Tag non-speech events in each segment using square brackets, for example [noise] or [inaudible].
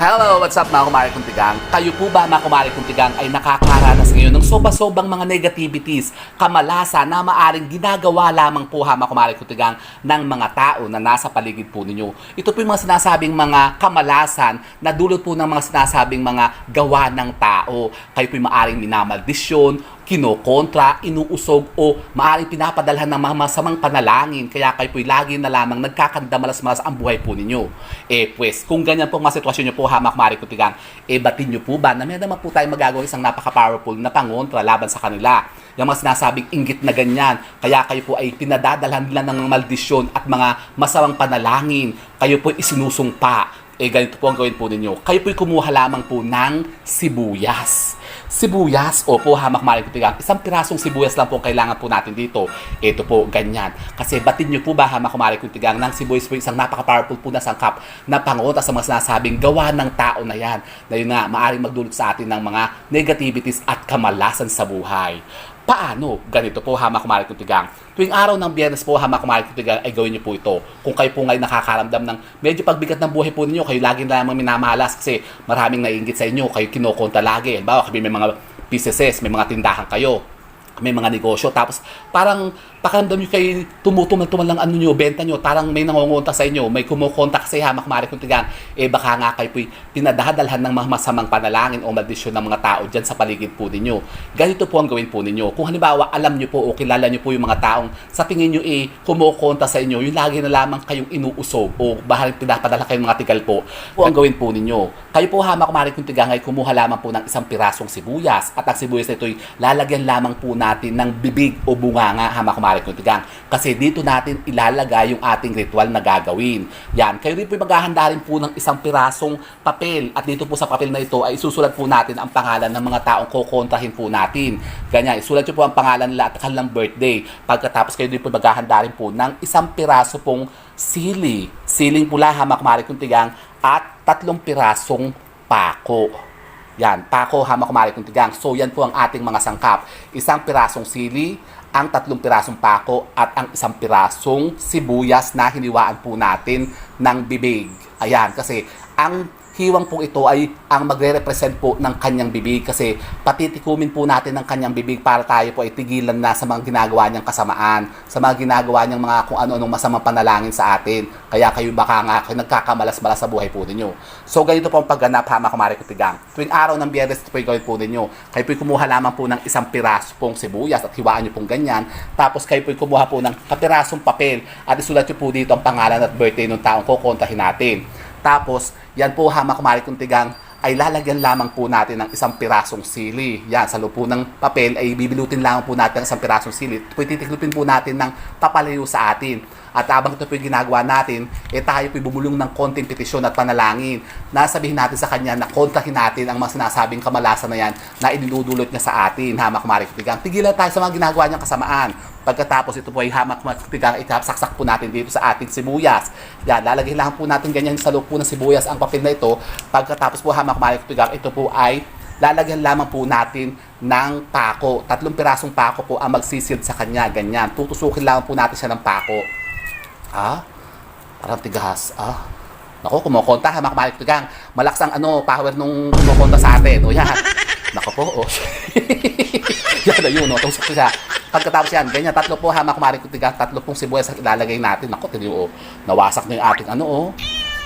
Hello, what's up mga kumari kong tigang? Kayo po ba mga kumari kong tigang ay nakakaranas ngayon ng soba-sobang mga negativities, kamalasa na maaring ginagawa lamang po ha mga kumari kong tigang ng mga tao na nasa paligid po ninyo. Ito po yung mga sinasabing mga kamalasan na dulot po ng mga sinasabing mga gawa ng tao. Kayo po yung maaring minamaldisyon, kinokontra, inuusog o maaaring pinapadalhan ng mga masamang panalangin kaya kayo po'y lagi na lamang nagkakandamalas-malas ang buhay po ninyo. Eh pues, kung ganyan po ang sitwasyon nyo po hamak mari kutigang, eh batin nyo po ba na may naman po tayo magagawa isang napaka-powerful na pangontra laban sa kanila. Yung mga sinasabing inggit na ganyan, kaya kayo po ay pinadadalhan nila ng maldisyon at mga masamang panalangin, kayo po isinusumpa eh ganito po ang gawin po ninyo. Kayo po'y kumuha lamang po ng sibuyas. Sibuyas, opo, hamak maling kutigang. Isang pirasong sibuyas lang po ang kailangan po natin dito. Ito po, ganyan. Kasi batin nyo po ba, hamak maling kutigang, ng sibuyas po isang napaka-powerful po na sangkap na pangunta sa mga sinasabing gawa ng tao na yan. Na yun nga, maaaring magdulot sa atin ng mga negativities at kamalasan sa buhay. Paano? Ganito po, hamak kumalit ng tigang. Tuwing araw ng biyernes po, hamak kumalit ng tigang, ay gawin niyo po ito. Kung kayo po ngayon nakakaramdam ng medyo pagbigat ng buhay po ninyo, kayo lagi na lamang minamalas kasi maraming naiingit sa inyo, kayo kinokonta lagi. Halimbawa, kami may mga businesses, may mga tindahan kayo, may mga negosyo, tapos parang pakiramdam nyo kay tumutumal-tumal lang ano nyo, benta nyo, parang may nangungunta sa inyo, may kumukonta kasi hamak mari kung tigang, eh baka nga kayo po'y pinadadalhan ng mga masamang panalangin o maldisyon ng mga tao dyan sa paligid po ninyo. Ganito po ang gawin po ninyo. Kung halimbawa, alam nyo po o kilala nyo po yung mga taong sa tingin nyo eh kumukonta sa inyo, yung lagi na lamang kayong inuusog o bahal pinapadala kayong mga tigal po, po ang gawin po ninyo. Kayo po hamak mari kung tigang ay kumuha lamang po ng isang pirasong sibuyas at ang sibuyas na ito'y lalagyan lamang po natin ng bibig o bunganga hamak mari kung tigang. Kasi dito natin ilalagay yung ating ritual na gagawin. Yan, kayo rin po maghahanda rin po ng isang pirasong papel at dito po sa papel na ito ay isusulat po natin ang pangalan ng mga taong kukontrahin po natin. Ganyan, isulat nyo po ang pangalan nila at kanilang birthday. Pagkatapos kayo din po maghahanda rin po ng isang piraso pong sili. Siling pula, hamak mari kung tigang at tatlong pirasong pako. Yan, pako, hamak kumari kung tigang. So, yan po ang ating mga sangkap. Isang pirasong sili, ang tatlong pirasong pako, at ang isang pirasong sibuyas na hiniwaan po natin ng bibig. Ayan, kasi ang hiwang po ito ay ang magre-represent po ng kanyang bibig kasi patitikumin po natin ng kanyang bibig para tayo po ay tigilan na sa mga ginagawa niyang kasamaan, sa mga ginagawa niyang mga kung ano-anong masamang panalangin sa atin. Kaya kayo baka nga kayo nagkakamalas-malas sa buhay po ninyo. So ganito po ang pagganap hama kumari kutigang. Tuwing araw ng biyernes po yung gawin po ninyo. Kayo po kumuha lamang po ng isang piraso pong sibuyas at hiwaan niyo pong ganyan. Tapos kayo po kumuha po ng kapirasong papel at isulat niyo po dito ang pangalan at birthday ng taong kukontahin natin. Tapos, yan po hamak kumari kung tigang ay lalagyan lamang po natin ng isang pirasong sili. Yan, sa lupo ng papel ay bibilutin lamang po natin ng isang pirasong sili. Ito po titiklupin po natin ng papalayo sa atin. At habang ito po yung ginagawa natin, eh tayo po bumulong ng konting petisyon at panalangin. Nasabihin natin sa kanya na kontrahin natin ang mga sinasabing kamalasan na yan na idinudulot niya sa atin, hamak marik tigang. Tigilan tayo sa mga ginagawa niyang kasamaan. Pagkatapos ito po ay hamak tigang, saksak po natin dito sa ating sibuyas. Yan, lalagay lang po natin ganyan sa loob po ng sibuyas ang papel na ito. Pagkatapos po hamak marik tigang, ito po ay lalagyan lamang po natin ng pako. Tatlong pirasong pako po ang magsisilid sa kanya, ganyan. Tutusukin lang po natin siya ng pako. Ah? Parang tigas. Ah? Nako, kumukonta ha, makabalik tigang. Malakas ang ano, power nung kumukonta sa atin. O yan. Nako po, oh. [laughs] yan na yun, no? Tusok ko siya. Pagkatapos yan, ganyan, tatlo po ha, makamarik tigang, tatlo pong sibuyas ang ilalagay natin. Nako, tiniyo, oh. Nawasak na yung ating ano, oh.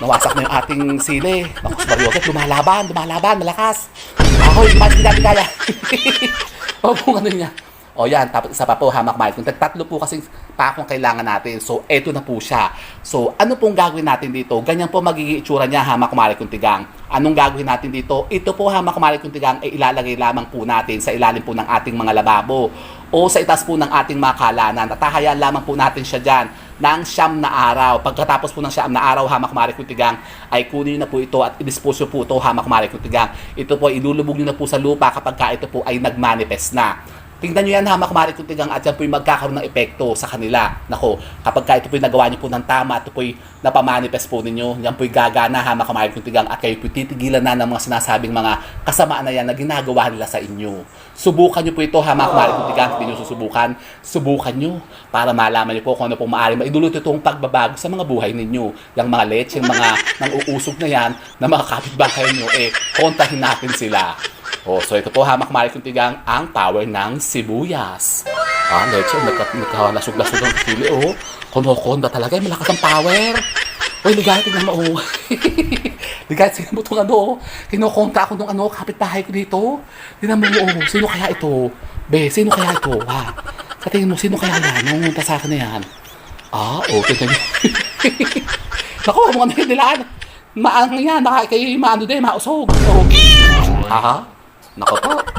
Nawasak na yung ating sili. Nako, si Mariotet, lumalaban, lumalaban, malakas. Ahoy, lumakas, hindi natin kaya. o kung ano niya. O yan, tapos isa pa po, hamak malik. Kung tatlo po kasing pakong kailangan natin. So, eto na po siya. So, ano pong gagawin natin dito? Ganyan po magiging itsura niya, hamak malik kung tigang. Anong gagawin natin dito? Ito po, hamak malik kung tigang, ay ilalagay lamang po natin sa ilalim po ng ating mga lababo o sa itaas po ng ating mga kalanan. Tatahayaan lamang po natin siya dyan ng siyam na araw. Pagkatapos po ng siyam na araw, hamak mari kutigang, ay kunin na po ito at i-dispose nyo po ito, hamak mari kutigang. Ito po, ilulubog nyo na po sa lupa kapag ka ito po ay nagmanifest na. Tingnan nyo yan ha, mga kumari kuntigang at yan po'y magkakaroon ng epekto sa kanila. Nako, kapag ka ito po'y nagawa nyo po ng tama, ito po'y napamanifest po ninyo, yan po'y gagana ha, mga kumari kuntigang at kayo po'y titigilan na ng mga sinasabing mga kasamaan na yan na ginagawa nila sa inyo. Subukan nyo po ito ha, mga kumari kuntigang, hindi nyo susubukan, subukan nyo para malaman nyo po kung ano pong maaari maidulot itong pagbabago sa mga buhay ninyo. Yung mga leche, yung mga [laughs] nang uusog na yan, na mga kapitbahay nyo, eh, kontahin natin sila. Oh, so ito po hamak mali kuntigang ang power ng sibuyas. Ah, leche, nagka, nagkalasog-lasog ang pili, oh. Konokonda talaga, eh, malakas ang power. Uy, ligay, tingnan mo, oh. [laughs] ligay, tingnan mo itong ano, oh. Kinukonta ako nung ano, kapitbahay ko dito. Tingnan mo, oh, sino kaya ito? Be, sino kaya ito, ha? Sa tingin mo, sino kaya yan? Nung unta sa akin na yan. Ah, oh, tingnan mo. [laughs] Naku, mga nilaan. Maang yan, naka, kayo maano din, mausog. Oh. Ha? Nako po.